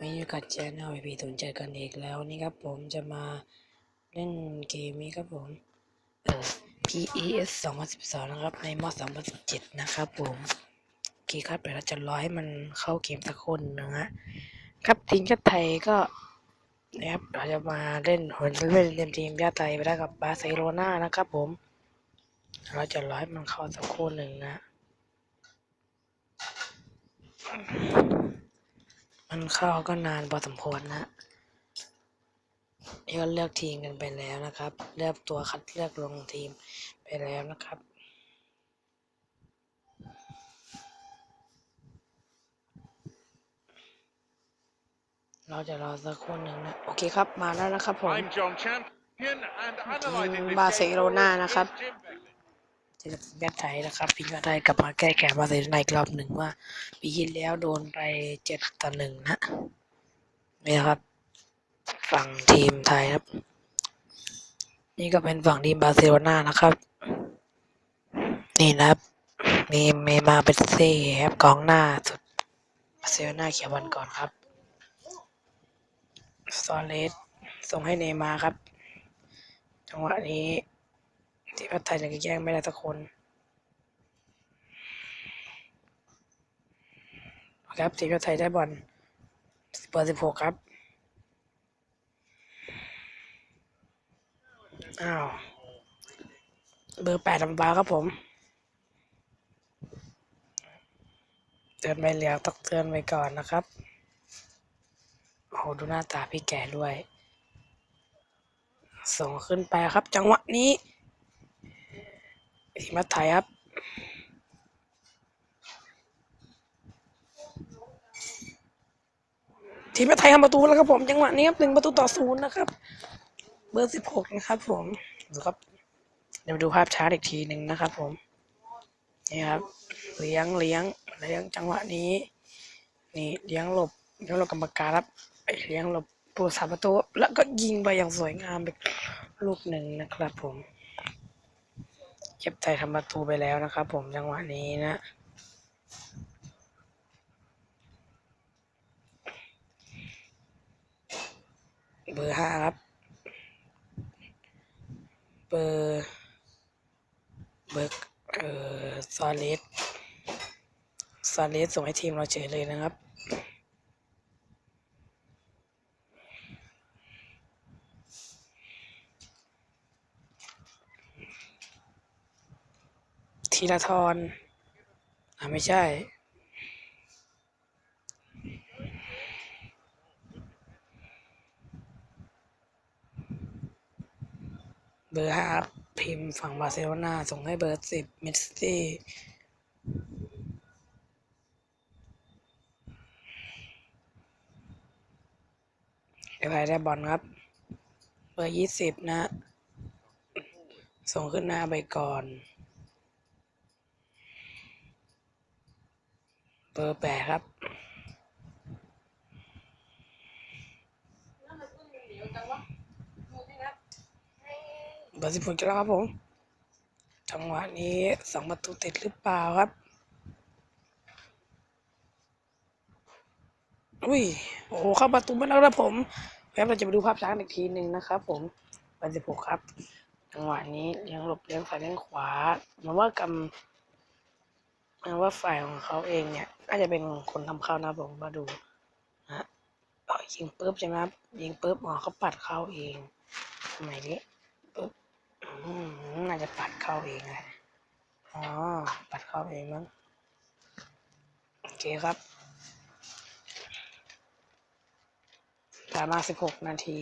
ไม่อยู่กับแชนแนลพีศูนย์เจกันอีกแล้วนี่ครับผมจะมาเล่นเกมนี้ครับผมเอ่อ PES 2012 นะครับ ในมอ2017 นะครับผมโอเคครับเดี๋ยวเราจะรอให้มันเข้าเกมสักคนหนึงฮะครับทีมชาติไทยก็นะครับเราจะมาเล่นผลเล่นเล่นทีมชาติไทยไปได้กับบาร์เซโลนานะครับผม เราจะรอให้มันเข้าสักคนหนึ่งนะ มันเข้าก็นานพอสมควรนะนี่ก็เลือกทีมกันไปแล้วนะครับ เลือกตัวคัดเลือกลงทีมไปแล้วนะครับเราจะรอสักครู่หนึ่งนะ โอเคครับมาแล้วนะครับผม I'm John Champion and analysing this บาร์เซโลนา game นะครับ is Jim Begley. เจอกับทีมชาติไทยนะครับทีมชาติไทยกลับมาแก้แค้นบาเซโลนอีกรอบหนึ่งว่าปีที่แล้วโดนไปเจ็ดต่อหนึ่งนะนี่นะครับ ฝั่งทีมไทยครับ นี่ก็เป็นฝั่งทีมบาร์เซโลนานะครับ นี่นะครับ มีเมมาเบสเซ่ครับกองหน้าสุดบาร์เซโลนาเขียวบอลก่อนครับซอเลสส่งให้เนมาครับ จังหวะนี้ ทีมชาติไทยยังแย่งไม่ได้สักคนครับทีมชาติไทยได้บอลเบอร์สิบหกครับ อ้าว เบอร์แปดทำฟาวล์ครับผม เตือนใบเหลืองต้องเตือนไว้ก่อนนะครับ โอ้โห ดูหน้าตาพี่แก่ด้วย ส่งขึ้นไปครับ จังหวะนี้ มชาติไทยครับทีมชาติไทยทำประตูแล้วครับผมจังหวะนี้ครับหนึ่งประตูต่อศูนย์นะครับ เบอร์สิบหกนะครับ ผมดูครับเดี๋ยวมาดูภาพช้าอีกทีหนึ่งนะครับ ผมนี่ครับเลี้ยงเลี้ยงเลี้ยงจังหวะนี้ นี่เลี้ยงหลบเลี้ยงหลบกรรมการครับไอเลี้ยงหลบผู้สาประตูแล้วก็ยิงไปอย่างสวยงามไปลูกหนึ่งนะครับ ผม เก็บไทยทำประตูไปแล้วนะครับผมจังหวะนี้นะเบอร์ห้าครับ เบอร์เบอร์เออซอเลสซอเลสส่งให้ทีมเราเฉยเลยนะครับ ธีรทรอ่าไม่ใช่ เบอร์ห้าครับพิมพ์ฝั่งบาร์เซโลนาส่งให้เบอร์สิบเมสซี่เอฟไอได้บอลครับ เบอร์ยี่สิบนะ ส่งขึ้นหน้าไปก่อน เบอร์แปดครับเบอร์สิบหกจะแล้วครับผม จังหวะนี้สองประตูติดหรือเปล่าครับ อุ้ย โอ้โห เข้าประตูไม่แล้วนะผมแล้วเราจะไปดูภาพช้างอีกทีหนึ่งนะครับผมเบอร์สิบหกครับ จังหวะนี้เลี้ยงหลบเลี้ยงซ้ายเลี้ยงขวาเหมันว่ากำ ว่าฝ่ายของเขาเองเนี่ยน่าจะเป็นคนทำเข้านะผมมาดูนะอ๋อยิงปุ๊บใช่ไหมครับยิงปุ๊บอ๋อเขาปัดเข้าเองสมัยนี้ปุ๊บน่าจะปัดเข้าเองแหละอ๋อปัดเข้าเองมั้งโอเคครับผ่านมาสิบหกนาที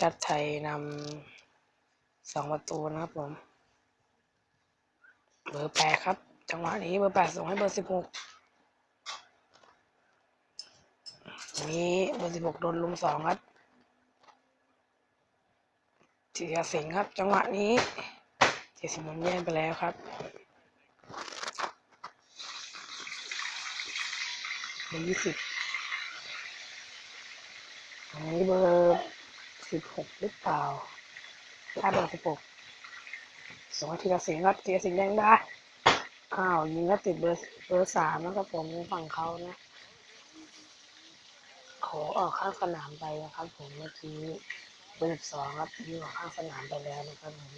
จัดไทยนำ สองประตูนะครับผม เบอร์แปดครับ จังหวะนี้เบอร์แปดส่งให้เบอร์สิบหกนี้เบอร์สิบหกโดนลุมสองครับเจียสิงครับ จังหวะนี้เจียสิงห์โดนแย่งไปแล้วครับเบอร์ยี่สิบอันนี้เบอร์สิบหกหรือเปล่า ถ้าเบอร์สิบหกส่งให้ธีรสิงครับธีรสิงแย่งได้อ้าวยิงก็ติดเบอร์เบอร์สามนะครับผมฝั่งเขานะ ขอออกข้างสนามไปนะครับ ผมเมื่อกี้เบอร์สิบสองครับยิงออกข้างสนามไปแล้วนะครับผม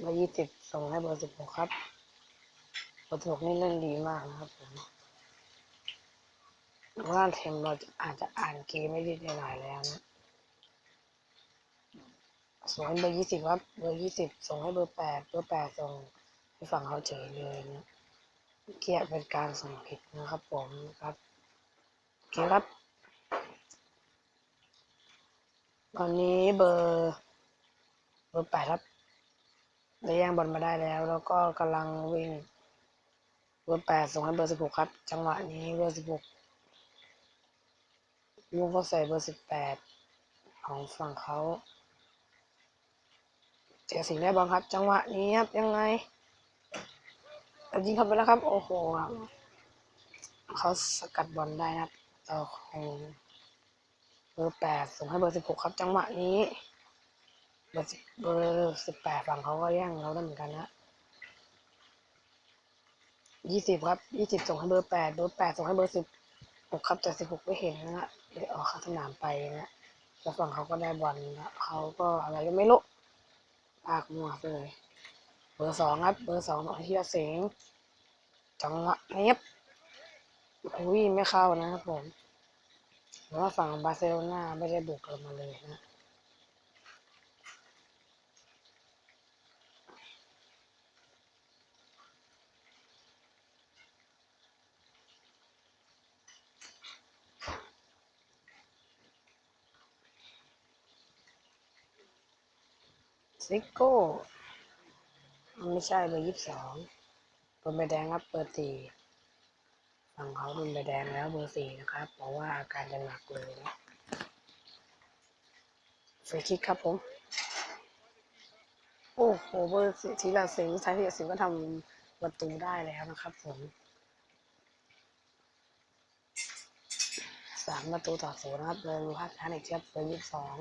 เบอร์ยี่สิบส่งให้เบอร์สิบหกครับเบอร์สิบหกนี่เล่นดีมากนะครับผม ว่าเทมเราอาจจะอ่านเกมไม่ดีหน่อยแล้วนะส่งให้เบอร์ยี่สิบครับ เบอร์ยี่สิบส่งให้เบอร์แปดเบอร์แปดส่งให้ฝั่งเขาเฉยเลยนะเกียเป็นการส่งผิดนะครับผมครับโอเคครับ ตอนนี้เบอร์เบอร์แปดครับได้แย่งบอลมาได้แล้ว แล้วก็กำลังวิ่ง เบอร์แปดส่งให้เบอร์สิบหกครับ จังหวะนี้เบอร์สิบหก ลูกเขาใส่เบอร์สิบแปดของฝั่งเขาเสียสิงได้บอลครับ จังหวะนี้ครับยังไงแต่ยิงเข้าไปแล้วครับ โอ้โหครับเขาสกัดบอลได้นะครับต่อของเบอร์แปดส่งให้เบอร์สิบหกครับ จังหวะนี้ เบอร์สิบเบอร์สิบแปดฝั่งเขาก็แย่งเราได้เหมือนกันนะยี่สิบครับยี่สิบส่งให้เบอร์แปดเบอร์แปดส่งให้เบอร์สิบหกครับแต่สิบหกไม่เห็นนะ เลยออกข้าสนามไปนะแล้วฝั่งเขาก็ได้บอลนะเขาก็อะไรก็ไม่รู้ปากมัวไปเลยเบอร์สองครับ เบอร์สองของที่เสียงจังหวะเนี้ยบอุ้ยไม่เข้านะครับผมแล้วฝั่งบาร์เซโลนาไม่ได้บุกเรามาเลยนะ ซิโก้ไม่ใช่เบอร์ยี่สิบสองเบอร์ใบแดงครับเบอร์สี่ฝั่งเขาเป็นใบแดงแล้วเบอร์สี่นะครับเพราะว่าอาการจะหนักเลยนะฟรีคิกครับผม โอ้โหเบอร์ทีละสิงห์ไทยทีละสิงก็ทำประตูได้แล้วนะครับผมสามประตูต่อศูนย์นะครับเลยภาพช้าในเทียบเบอร์ยี่สิบสอง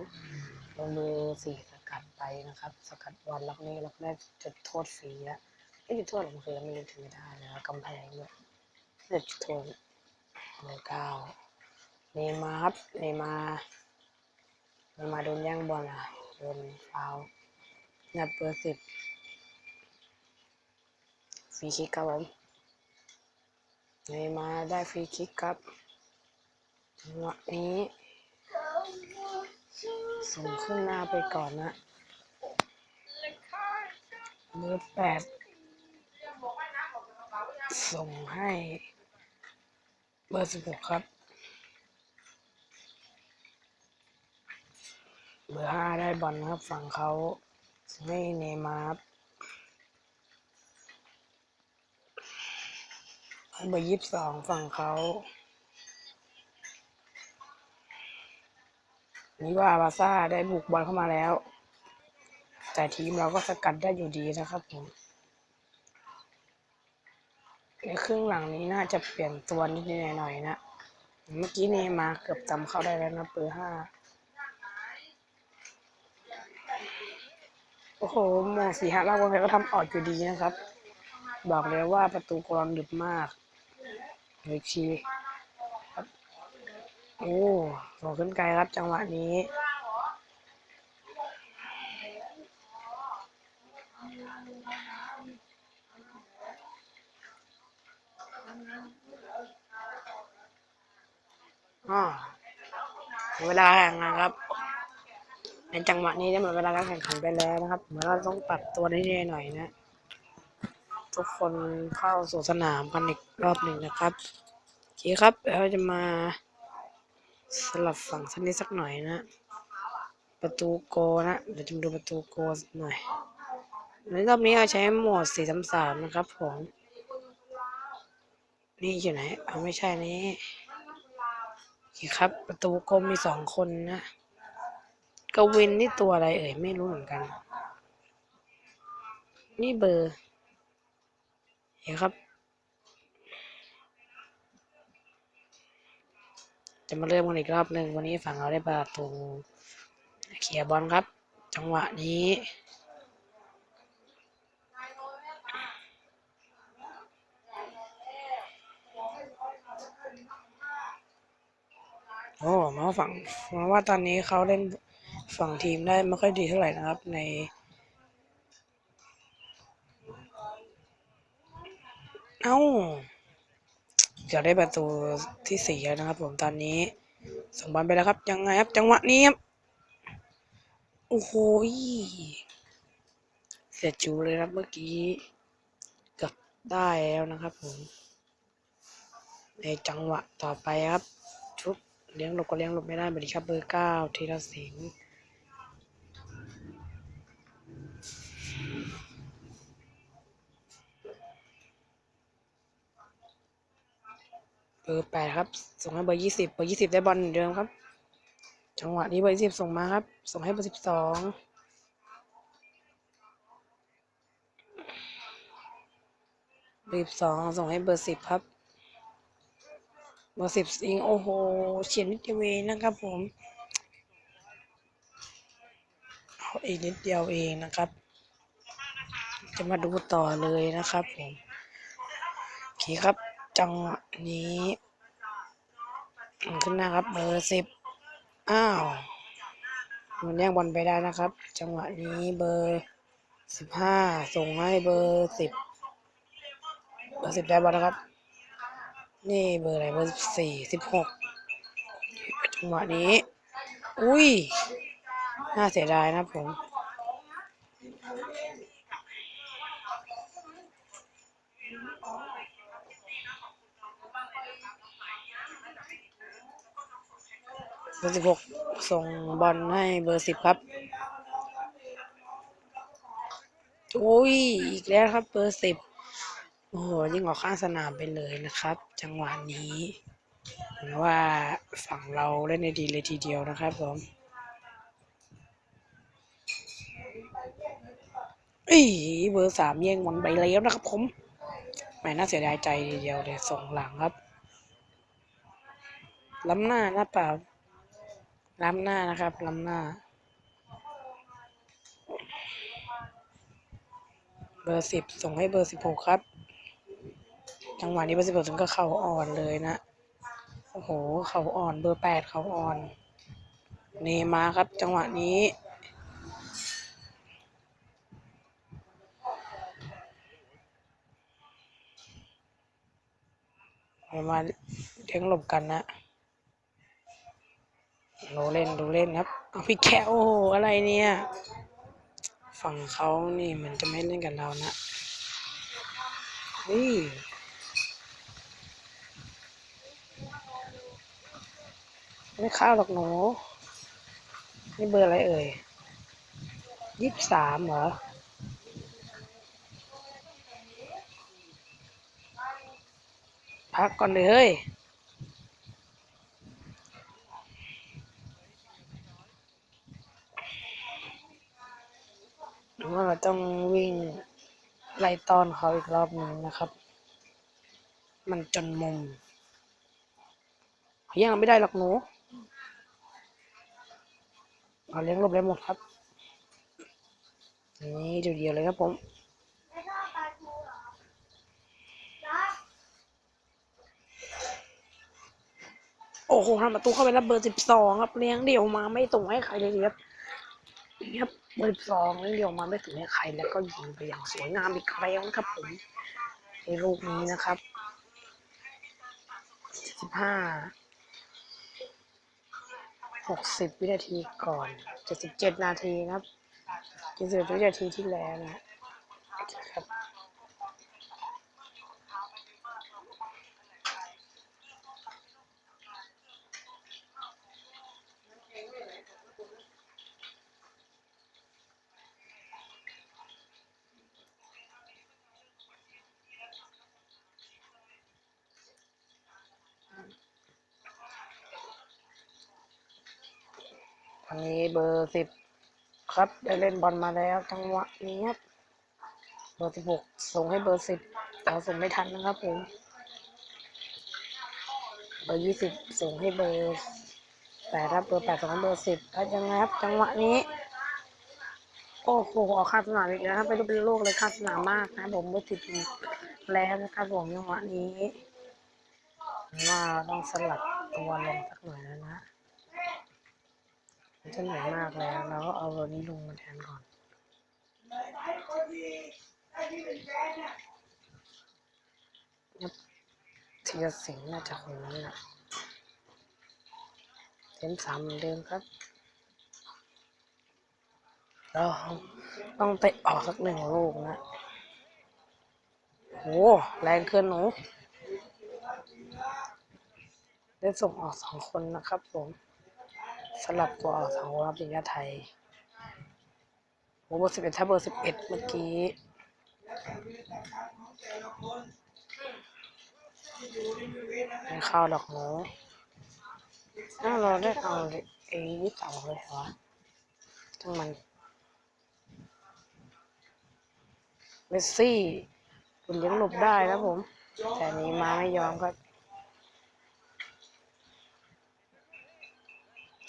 ลงมือสี่ส กัดไปนะครับ สกัดบอลล็อกนี้แล้วก็ได้จุดโทษฟรีแล้วไอ้จุดโทษของเธอไม่รู้ถึงไม่ได้นะกำแพงด้วยจุดโทษเบอร์เก้าเนมาร์ครับเนมาเนมาโดนแย่งบอลอะโดนฟาวนับเบอร์สิบฟรีคิกครับผมเนมาได้ฟรีคิกครับจังหวะนี้ ส่งขึ้นหน้าไปก่อนนะเบอร์แปดส่งให้เบอร์สิบหกครับ เบอร์ห้าได้บอลครับฝั่งเขาให้เนมาร์ครับเบอร์ยี่สิบสองฝั่งเขา นี่ว่าบาซ่าได้บุกบอลเข้ามาแล้ว แต่ทีมเราก็สกัดได้อยู่ดีนะครับผมในครึ่งหลังนี้น่าจะเปลี่ยนตัวนิดหน่อยนะ เมื่อกี้เนยมาเกือบจำเข้าได้แล้วนะเบอร์ห้าโอ้โหโมงสีห้าเราคนไทยก็ทำออกอยู่ดีนะครับ บอกเลยว่าประตูกรอนดึบมากเฮ้ยชีครับ โอ้ส่งขึ้นไกลครับจังหวะนี้อ่าเวลาแข่งนะครับ ในจังหวะนี้ได้หมดเวลาการแข่งขันไปแล้วนะครับ เหมือนเราต้องปรับตัวนิดๆหน่อยนะ ทุกคนเข้าสู่สนามกันอีกรอบหนึ่งนะครับโอเคครับเดี๋ยวเราจะมา สลับฝั่งสักนิดสักหน่อยนะ ประตูโกนะ เดี๋ยวจะมาดูประตูโกสักหน่อยในรอบนี้เราใช้โหมดสี่สามสามนะครับผม นี่อยู่ไหน เอาไม่ใช่นี้โอเคครับ ประตูโกมีสองคนนะกวินนี่ตัวอะไรเอ่ย ไม่รู้เหมือนกัน นี่เบอร์ เห็นครับ จะมาเริ่มกันอีกรอบหนึ่งวันนี้ฝั่งเราได้ประตูเคลียบอลครับ จังหวะนี้โอ้มาว่าฝั่งมาว่าตอนนี้เขาเล่นฝั่งทีมได้ไม่ค่อยดีเท่าไหร่นะครับใน เอ้า จะได้ประตูที่สี่แล้วนะครับ ผมตอนนี้ส่งบอลไปแล้วครับ ยังไงครับ จังหวะนี้ครับโอ้โหเสียจูเลยครับเมื่อกี้เกับได้แล้วนะครับผม ในจังหวะต่อไปครับชุบเลี้ยงหลบก็เลี้ยงหลบไม่ได้บริครับเบอร์เก้าธีรศิลป์ เบอร์แปดครับ ส่งให้เบอร์ยี่สิบเบอร์ยี่สิบได้บอลเหมือนเดิมครับ จังหวะนี้เบอร์ยี่สิบส่งมาครับ ส่งให้เบอร์สิบสองเบอร์สิบสองส่งให้เบอร์สิบครับ เบอร์สิบสิงโอ้โหเฉียดนิดเดียวเองนะครับผมเอาอีกนิดเดียวเองนะครับ จะมาดูต่อเลยนะครับผมโอเคครับ จังหวะนี้ขึ้นหน้าครับเบอร์สิบอ้าวมันแย่งบอลไปได้นะครับ จังหวะนี้เบอร์สิบห้าส่งให้เบอร์สิบเบอร์สิบได้บอลนะครับ นี่เบอร์อะไรเบอร์สี่สิบหกจังหวะนี้ อุ้ยน่าเสียดายนะผม บอร์สิบหกส่งบอลให้เบอร์สิบครับ โอ้ย อีกแล้วครับเบอร์สิบโอ้โหยิงออกข้างสนามไปเลยนะครับ จังหวะนี้เหมือนว่าฝั่งเราเล่นได้ดีเลยทีเดียวนะครับผมอีเบอร์สามแย่งบอลไปแล้วนะครับผมแหม่น่าเสียดายใจทีเดียวเลยส่งหลังครับล้ำหน้านะเปล่า ล้ำหน้านะครับล้ำหน้า เบอร์สิบส่งให้เบอร์สิบหกครับ จังหวะนี้เบอร์สิบหกถึงก็เข่าอ่อนเลยนะ โอ้โห เข่าอ่อนเบอร์แปดเข่าอ่อน เนมาครับ จังหวะนี้มาเลี้ยงหลบกันนะ ดูเล่นดูเล่นครับเอาพี่แคโอ้โหอะไรเนี่ย ฝั่งเขานี่มันจะไม่เล่นกับเรานะเฮ้ยไม่เข้าหรอกหนู นี่เบอร์อะไรเอ่ยยี่สิบสามเหรอพักก่อนเลยเฮ้ย หรือ ว่าเราต้องวิ่งไล่ต้อนเขาอีกรอบหนึ่งนะครับ มันจนมุมยังไม่ได้หรอกหนูเอาเลี้ยงลบได้หมดครับ นี่เดียวๆเลยครับผมโอ้โหทำประตูเข้าไปแล้วเบอร์สิบสองครับ เลี้ยงเดี่ยวมาไม่ส่งให้ใครเลยครับ ครับ เบอร์สิบสองเลี้ยงเดียวมาไม่ถึงให้ใครแล้วก็ยิงไปอย่างสวยงามอีกแล้วนะครับผมในลูกนี้นะครับสิบห้าหกสิบวินาทีก่อนเจ็ดสิบเจ็ดนาทีนะครับเจ็ดสิบวินาทีที่แล้วนะครับ วันนี้เบอร์สิบครับได้เล่นบอลมาแล้วจังหวะนี้ครับเบอร์สิบหกส่งให้เบอร์สิบเราส่งไม่ทันนะครับผมเบอร์ยี่สิบส่งให้เบอร์แปดครับเบอร์แปดสองเบอร์สิบแล้วยังไงครับจังหวะนี้โอ้โหออกข้าสนามอีกแล้วครับไปดูเป็นโลกเลยข้าสนามมากนะผมเบอร์สิบแล้วนะครับผมจังหวะนี้ว่าต้องสลับตัวลงสักหน่อยแล้วนะ จะเหนื่อยมากแล้วเราก็เอาตัวนี้ลงมาแทนก่อนทีละสิงน่าจะคงนั้นแหละเต็มสามเหมือนเดิมครับเราต้องเตะออกสักหนึ่งลูกนะโหแรงเกินหนูได้ส่งออกสองคนนะครับผม สลับตัวออกสองรับทีมชาติไทยโอ้เบอร์สิบเอ็ดถ้าเบอร์สิบเอ็ดเมื่อกี้ไม่เข้าดอกหนูอ้าวเราได้เอาไอ้ยี่สองเลยเหรอทั้งมันเมสซี่คุณยังหลบได้นะผม แต่นี้มาไม่ยอมครับ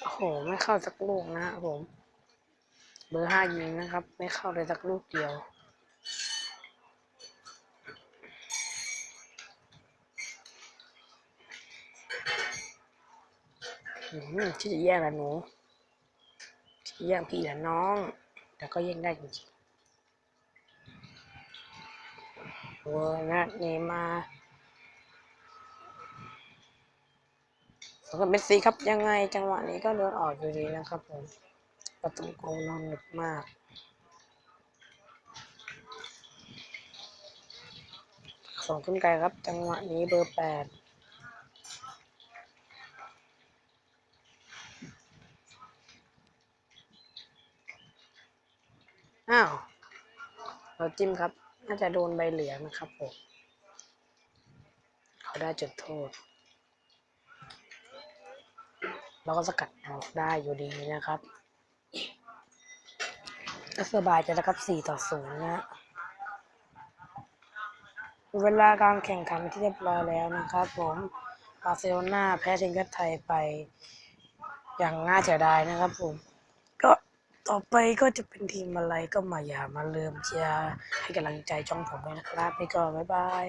โอ้โห ไม่เข้าสักลูกนะครับผม เบอร์ห้ายิงนะครับ ไม่เข้าเลยสักลูกเดียวอืมที่จะแย่งละหนูที่จะแย่งพี่ละน้อง แต่ก็แย่งได้จริงๆโอ้ยนะนี่มา สำหรับเมสซี่ครับยังไงจังหวะนี้ก็โดนออกอยู่ดีนะครับผมประตูโกงนอนหนึกมากส่งขึ้นไกลครับ จังหวะนี้เบอร์แปดอ้าวเราจิ้มครับ น่าจะโดนใบเหลืองนะครับผมเขาได้จุดโทษ เราก็สกัดออกได้อยู่ดีนะครับก็สบายใจแล้วครับ 4 ต่อ 0นะฮะเวลาการแข่งขันที่เรียบร้อยแล้วนะครับผมบาร์เซโลนาแพ้ทีมชาติไทยไป อย่างน่าเสียดายนะครับผมก็ต่อไปก็จะเป็นทีมอะไรก็มาอย่ามาลืมเชียร์ให้กำลังใจช่องผมด้วยนะครับนี่ก็บ๊ายบาย